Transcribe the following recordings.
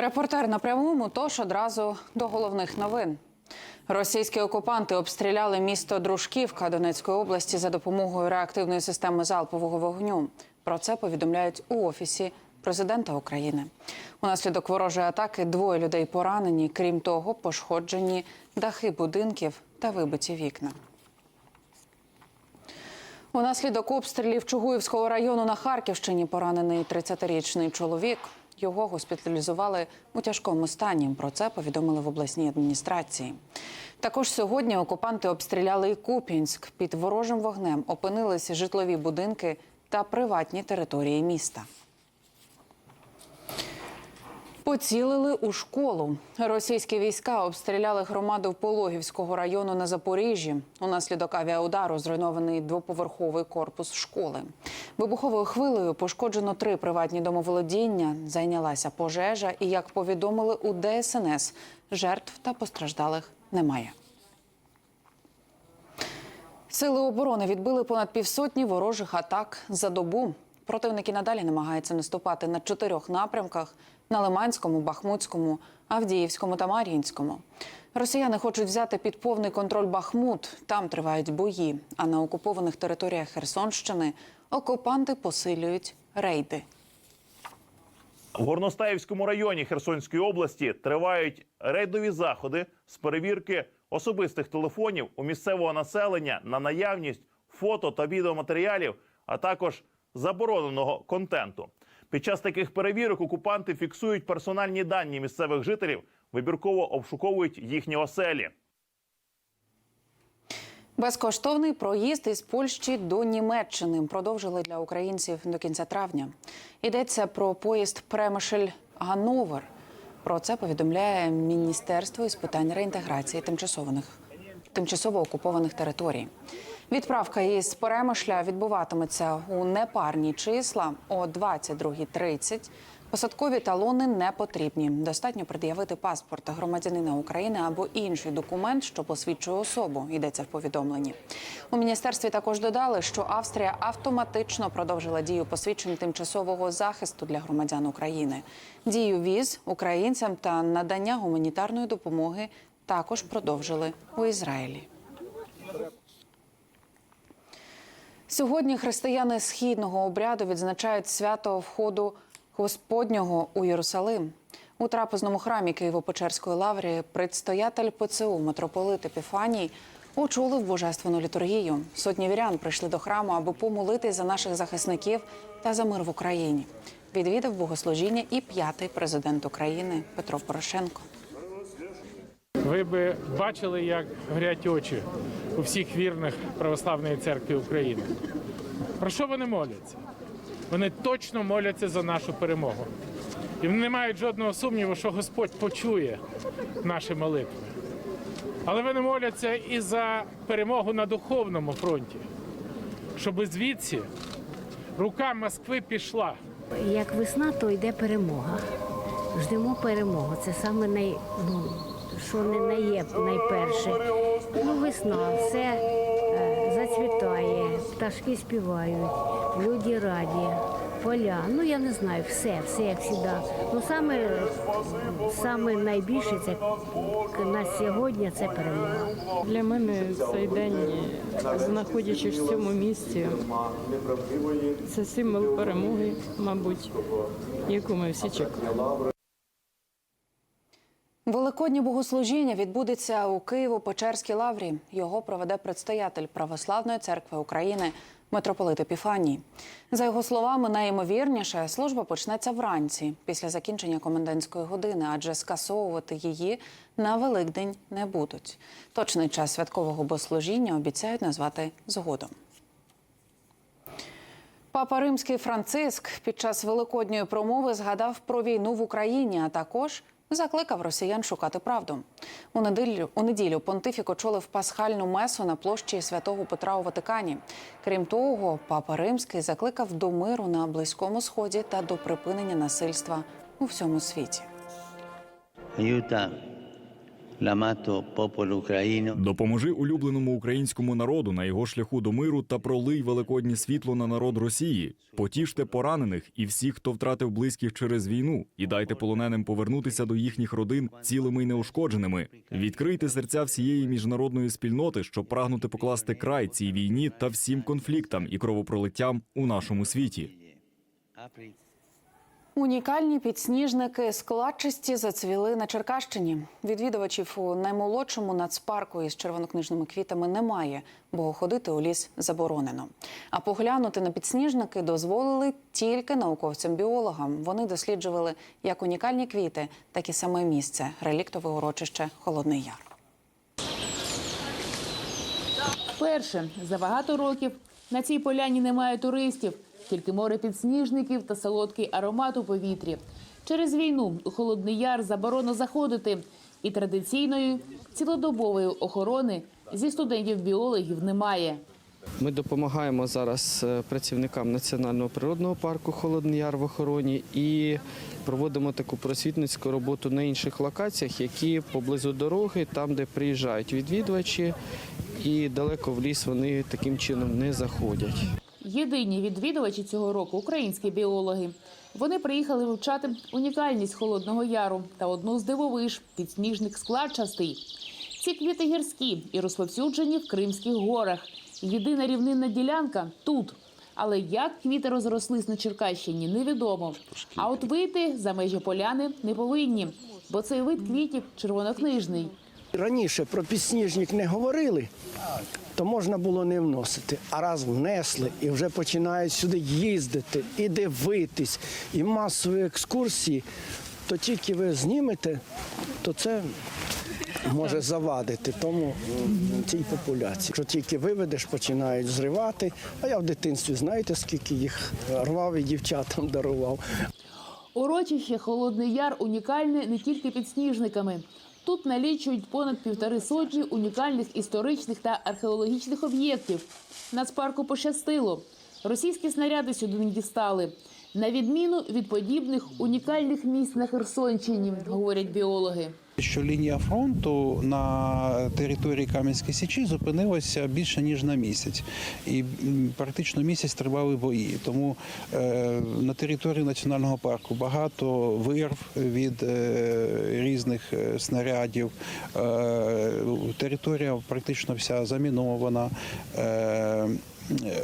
Репортер на прямому, тож одразу до головних новин. Російські окупанти обстріляли місто Дружківка Донецької області за допомогою реактивної системи залпового вогню. Про це повідомляють у офісі президента України. Унаслідок ворожої атаки двоє людей поранені. Крім того, пошкоджені дахи будинків та вибиті вікна. Унаслідок обстрілів Чугуївського району на Харківщині поранений 30-річний чоловік. Його госпіталізували у тяжкому стані. Про це повідомили в обласній адміністрації. Також сьогодні окупанти обстріляли і Куп'янськ. Під ворожим вогнем опинилися житлові будинки та приватні території міста. Поцілили у школу. Російські війська обстріляли громаду Пологівського району на Запоріжжі. Унаслідок авіаудару зруйнований двоповерховий корпус школи. Вибуховою хвилею пошкоджено три приватні домоволодіння. Зайнялася пожежа, і як повідомили у ДСНС, жертв та постраждалих немає. Сили оборони відбили понад півсотні ворожих атак за добу. Противники надалі намагаються наступати на чотирьох напрямках: на Лиманському, Бахмутському, Авдіївському та Мар'їнському. Росіяни хочуть взяти під повний контроль Бахмут. Там тривають бої. А на окупованих територіях Херсонщини окупанти посилюють рейди. В Горностаївському районі Херсонської області тривають рейдові заходи з перевірки особистих телефонів у місцевого населення на наявність фото та відеоматеріалів, а також забороненого контенту. Під час таких перевірок окупанти фіксують персональні дані місцевих жителів, вибірково обшуковують їхні оселі. Безкоштовний проїзд із Польщі до Німеччини продовжили для українців до кінця травня. Йдеться про поїзд Премишель Гановер. Про це повідомляє Міністерство із питань реінтеграції тимчасово окупованих територій. Відправка із Перемишля відбуватиметься у непарні числа о 22.30. Посадкові талони не потрібні. Достатньо пред'явити паспорт громадянина України або інший документ, що посвідчує особу. Йдеться в повідомленні. У міністерстві також додали, що Австрія автоматично продовжила дію посвідчень тимчасового захисту для громадян України. Дію віз українцям та надання гуманітарної допомоги також продовжили у Ізраїлі. Сьогодні християни східного обряду відзначають свято входу Господнього у Єрусалим. У трапезному храмі Києво-Печерської лаври предстоятель ПЦУ митрополит Епіфаній очолив божественну літургію. Сотні вірян прийшли до храму, аби помолитись за наших захисників та за мир в Україні. Відвідав богослужіння і п'ятий президент України Петро Порошенко. Ви би бачили, як горять очі у всіх вірних православної церкви України. Про що вони моляться? Вони точно моляться за нашу перемогу. І вони не мають жодного сумніву, що Господь почує наші молитви. Але вони моляться і за перемогу на духовному фронті, щоб звідси рука Москви пішла. Як весна, то йде перемога. Ждемо перемогу. Це саме най, ну, що не нає найперше. Ну, весна, все е, зацвітає, пташки співають, люди раді, поля. Ну я не знаю, все, все як завжди. Ну саме, саме найбільше це на сьогодні це перемога. Для мене цей день, знаходячись в цьому місці, це символ перемоги, мабуть, яку ми всі чекаємо. Великоднє богослужіння відбудеться у Києво-Печерській лаврі. Його проведе предстоятель Православної церкви України митрополит Епіфаній. За його словами, найімовірніше служба почнеться вранці після закінчення комендантської години, адже скасовувати її на Великдень не будуть. Точний час святкового богослужіння обіцяють назвати згодом. Папа Римський Франциск під час великодньої промови згадав про війну в Україні, а також закликав росіян шукати правду. У неділю у неділю понтифік очолив пасхальну месу на площі святого Петра у Ватикані. Крім того, папа Римський закликав до миру на близькому сході та до припинення насильства у всьому світі. ucraino. Допоможи улюбленому українському народу на його шляху до миру та пролий великоднє світло на народ Росії. Потіште поранених і всіх, хто втратив близьких через війну, і дайте полоненим повернутися до їхніх родин цілими й неушкодженими. Відкрийте серця всієї міжнародної спільноти, щоб прагнути покласти край цій війні та всім конфліктам і кровопролиттям у нашому світі. Унікальні підсніжники складчасті зацвіли на Черкащині. Відвідувачів у наймолодшому нацпарку із червонокнижними квітами немає, бо ходити у ліс заборонено. А поглянути на підсніжники дозволили тільки науковцям-біологам. Вони досліджували як унікальні квіти, так і саме місце реліктове урочище Холодний Яр. Вперше за багато років на цій поляні немає туристів, тільки море підсніжників та солодкий аромат у повітрі. Через війну у Холодний Яр заборонено заходити, і традиційної цілодобової охорони зі студентів-біологів немає. Ми допомагаємо зараз е, працівникам Національного природного парку Холодний Яр в охороні і проводимо таку просвітницьку роботу на інших локаціях, які поблизу дороги, там, де приїжджають відвідувачі, і далеко в ліс вони таким чином не заходять. Єдині відвідувачі цього року українські біологи. Вони приїхали вивчати унікальність Холодного Яру та одну з дивовиж підсніжник складчастий. Ці квіти гірські і розповсюджені в Кримських горах. Єдина рівнинна ділянка тут. Але як квіти розрослись на Черкащині, невідомо. А от вийти за межі поляни не повинні, бо цей вид квітів червонокнижний. Раніше про підсніжник не говорили, то можна було не вносити. А раз внесли і вже починають сюди їздити і дивитись, і масові екскурсії, то тільки ви знімете, то це може завадити тому цій популяції. Що тільки виведеш, починають зривати. А я в дитинстві знаєте, скільки їх рвав і дівчатам дарував. Урочище Холодний Яр унікальне не тільки підсніжниками. Тут налічують понад півтори сотні унікальних історичних та археологічних об'єктів. Нацпарку пощастило. Російські снаряди сюди не дістали. На відміну від подібних унікальних місць на Херсонщині, говорять біологи. Що лінія фронту на території Кам'янської Січі зупинилася більше ніж на місяць, і практично місяць тривали бої. Тому е, на території національного парку багато вирв від е, різних е, снарядів. Територія практично вся замінована.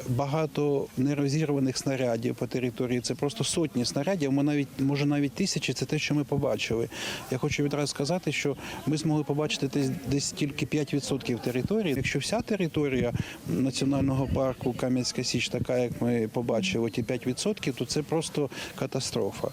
Багато нерозірваних снарядів по території. Це просто сотні снарядів. Ми навіть може навіть тисячі. Це те, що ми побачили. Я хочу відразу сказати, що ми змогли побачити десь, десь тільки 5% території. Якщо вся територія національного парку Кам'янська Січ така, як ми побачили, ті 5%, то це просто катастрофа.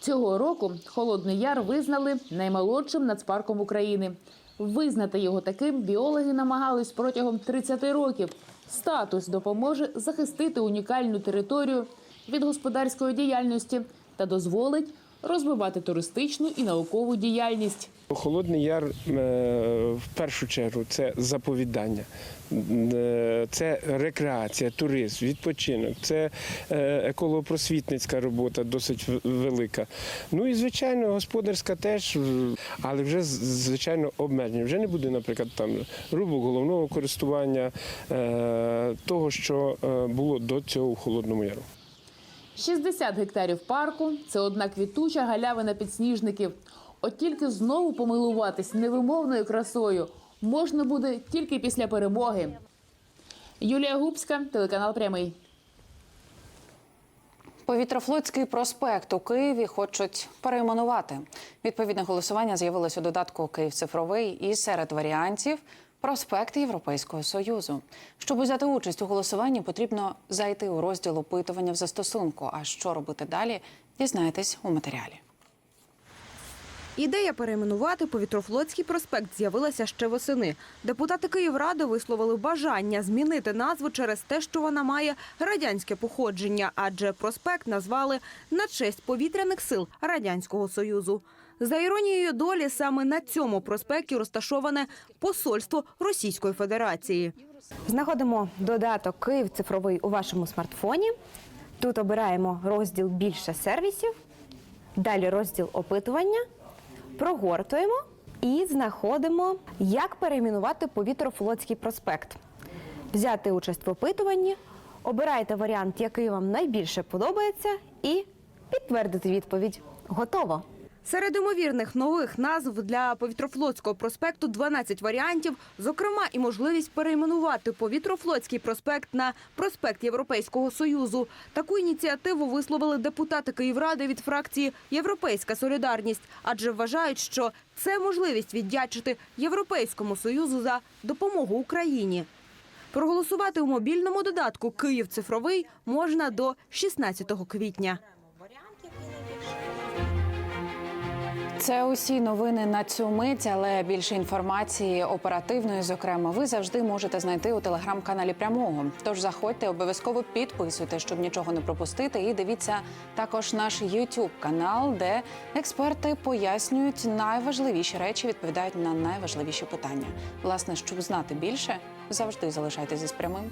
Цього року Холодний Яр визнали наймолодшим нацпарком України. Визнати його таким біологи намагались протягом 30 років. Статус допоможе захистити унікальну територію від господарської діяльності та дозволить розвивати туристичну і наукову діяльність. Холодний Яр е, в першу чергу це заповідання, Е, це рекреація, туризм, відпочинок, це е, еколопросвітницька робота досить велика. Ну і звичайно, господарська теж, але вже звичайно обмеження. Вже не буде, наприклад, там рубок головного користування того, що було до цього у Холодному Яру. 60 гектарів парку це одна квітуча галявина підсніжників. От тільки знову помилуватись невимовною красою можна буде тільки після перемоги. Юлія Губська, телеканал Прямий. Повітрофлотський проспект у Києві хочуть перейменувати. Відповідне голосування з'явилось у додатку Київ цифровий і серед варіантів проспект Європейського союзу. Щоб взяти участь у голосуванні, потрібно зайти у розділ опитування в застосунку. А що робити далі? Дізнаєтесь у матеріалі. Ідея перейменувати повітрофлотський проспект з'явилася ще восени. Депутати Київради висловили бажання змінити назву через те, що вона має радянське походження, адже проспект назвали на честь повітряних сил Радянського Союзу. За іронією долі, саме на цьому проспекті розташоване посольство Російської Федерації. Знаходимо додаток Київ цифровий у вашому смартфоні. Тут обираємо розділ більше сервісів, далі розділ опитування. Прогортуємо і знаходимо, як перейменувати повітрофлотський проспект. Взяти участь в опитуванні, обирайте варіант, який вам найбільше подобається, і підтвердити відповідь. Готово. Серед ймовірних нових назв для повітрофлотського проспекту 12 варіантів, зокрема і можливість перейменувати повітрофлотський проспект на проспект Європейського союзу. Таку ініціативу висловили депутати Київради від фракції Європейська солідарність, адже вважають, що це можливість віддячити Європейському союзу за допомогу Україні. Проголосувати у мобільному додатку Київ цифровий можна до 16 квітня. Це усі новини на цю мить, але більше інформації оперативної, зокрема, ви завжди можете знайти у телеграм-каналі прямого. Тож заходьте, обов'язково підписуйте, щоб нічого не пропустити. І дивіться також наш youtube канал, де експерти пояснюють найважливіші речі, відповідають на найважливіші питання. Власне, щоб знати більше, завжди залишайтеся з прямим.